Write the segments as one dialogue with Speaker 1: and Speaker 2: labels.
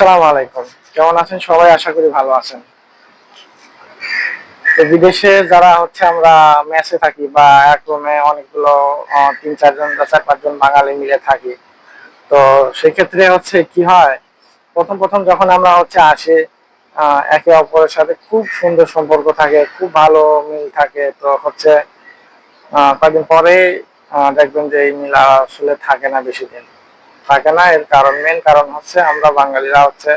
Speaker 1: আসসালামু আলাইকুম। কেমন আছেন? সবাই আশা করি ভালো আছেন। তো বিদেশে যারা হচ্ছে আমরা মেসে থাকি বা এক রুমে অনেকগুলো তিন চারজন বা চার পাঁচজন বাঙালি মিলে থাকি, তো সেক্ষেত্রে হচ্ছে কি হয়, প্রথম প্রথম যখন আমরা হচ্ছে আসি একে অপরের সাথে খুব সুন্দর সম্পর্ক থাকে, খুব ভালো মিল থাকে, তো হচ্ছে কয়েকদিন পরে দেখবেন যে এই মিল আসলে থাকে না বেশি দিন। থাকে না, এর কারণ মেন কারণ হচ্ছে আমরা বাঙালিরা হচ্ছে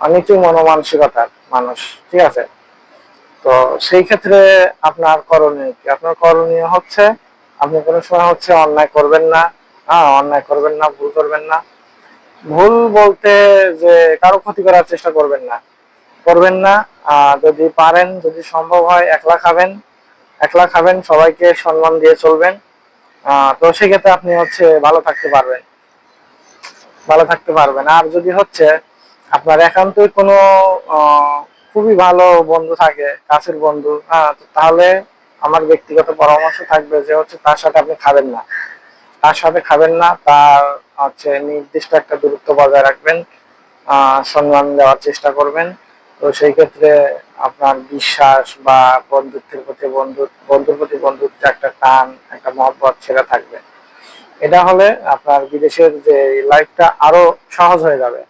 Speaker 1: নিচু মনোমানসিকতার মানুষ, ঠিক আছে? তো সেই ক্ষেত্রে আপনার করণীয় কি? আপনার করণীয় হচ্ছে আপনি কোনো সময় হচ্ছে অন্যায় করবেন না হ্যাঁ অন্যায় করবেন না, ভুল করবেন না। ভুল বলতে যে কারও ক্ষতি করার চেষ্টা করবেন না। করবেন না যদি পারেন, যদি সম্ভব হয়, একলা খাবেন। একলা খাবেন, সবাইকে সম্মান দিয়ে চলবেন। তো সেক্ষেত্রে আপনি হচ্ছে ভালো থাকতে পারবেন। ভালো থাকতে পারবেন। আর যদি হচ্ছে আপনার একান্তই কোনো খুবই ভালো বন্ধু থাকে, কাছের বন্ধু হ্যাঁ তাহলে আমার ব্যক্তিগত পরামর্শ থাকবে যে হচ্ছে তার সাথে আপনি খাবেন না। তার সাথে খাবেন না, তার হচ্ছে নির্দিষ্ট একটা দূরত্ব বজায় রাখবেন সম্মান দেওয়ার চেষ্টা করবেন। তো সেই ক্ষেত্রে আপনার বিশ্বাস বা বন্ধুত্বের প্রতি বন্ধু, বন্ধুর প্রতি বন্ধুত্ব একটা টান, একটা মহব্বত সেটা থাকবে। এটা হলে আপনার বিদেশের যে লাইফটা আরও সহজ হয়ে যাবে।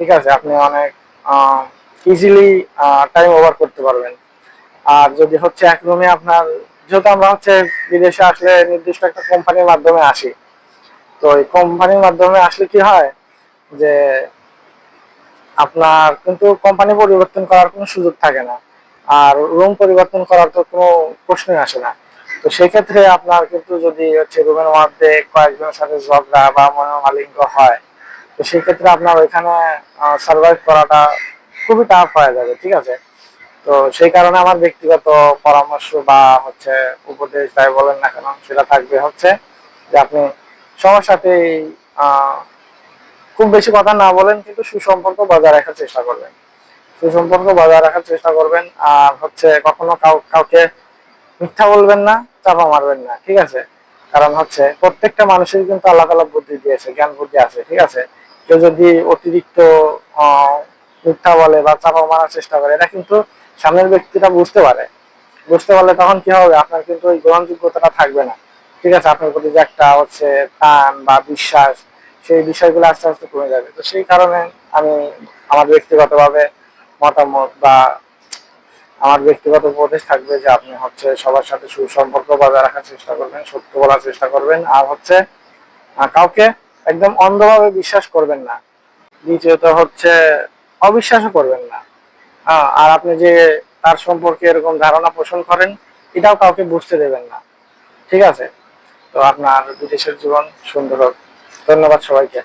Speaker 1: ঠিক আছে? আপনি অনেক ইজিলি টাইম ওভার করতে পারবেন। আর যদি হচ্ছে এক রুমে আপনার, যেহেতু আমরা হচ্ছে বিদেশে আসলে নির্দিষ্ট একটা কোম্পানির মাধ্যমে আসি, তো এই কোম্পানির মাধ্যমে আসলে কি হয় যে, আপনার কিন্তু কোম্পানি পরিবর্তন করার কোনো সুযোগ থাকে না। আর রুম পরিবর্তন করার তো কোনো প্রশ্নই আসে না। তো সেক্ষেত্রে আপনার কিন্তু যদি হচ্ছে রুমের মধ্যে কয়েকজনের সাথে ঝগড়া বা মনোমালিন্য হয় তো সেক্ষেত্রে আপনার ওইখানে সার্ভাইভ করাটা খুবই টাফ হয়ে যাবে ঠিক আছে? তো সেই কারণে আমার ব্যক্তিগত পরামর্শ বা হচ্ছে উপদেশ যাই বলেন না কেন সেটা থাকবে হচ্ছে যে আপনি সবার আহ, খুব বেশি কথা না বলেন কিন্তু সুসম্পর্ক বজায় রাখার চেষ্টা করবেন। সুসম্পর্ক বজায় রাখার চেষ্টা করবেন আর হচ্ছে কখনো কাউ কাউকে মিথ্যা বলবেন না, চাপা মারবেন না, ঠিক আছে? কারণ হচ্ছে প্রত্যেকটা মানুষের কিন্তু আল্লাহ তালা বুদ্ধি দিয়েছে জ্ঞান বুদ্ধি আছে, ঠিক আছে? কেউ যদি অতিরিক্ত মিথ্যা বলে বা চাপা মারার চেষ্টা করে, এটা কিন্তু সামনের ব্যক্তিটা বুঝতে পারে। বুঝতে পারলে তখন কি হবে? আপনার কিন্তু ওই গ্রহণযোগ্যতাটা থাকবে না, ঠিক আছে? আপনার প্রতি যে একটা হচ্ছে টান বা বিশ্বাস, সেই বিষয়গুলো আস্তে আস্তে কমে যাবে। তো সেই কারণে আমি আমার ব্যক্তিগতভাবে মতামত বা আমার ব্যক্তিগত উপদেশ থাকবে যে আপনি হচ্ছে সবার সাথে সুসম্পর্ক বজায় রাখার চেষ্টা করবেন সত্য বলার চেষ্টা করবেন আর হচ্ছে কাউকে একদম অন্ধভাবে বিশ্বাস করবেন না। দ্বিতীয়ত হচ্ছে অবিশ্বাসও করবেন না। হ্যাঁ, আর আপনি যে তার সম্পর্কে এরকম ধারণা পোষণ করেন এটাও কাউকে বুঝতে দেবেন না। ঠিক আছে? তো আপনার বিদেশের জীবন সুন্দর হোক। ধন্যবাদ সবাইকে।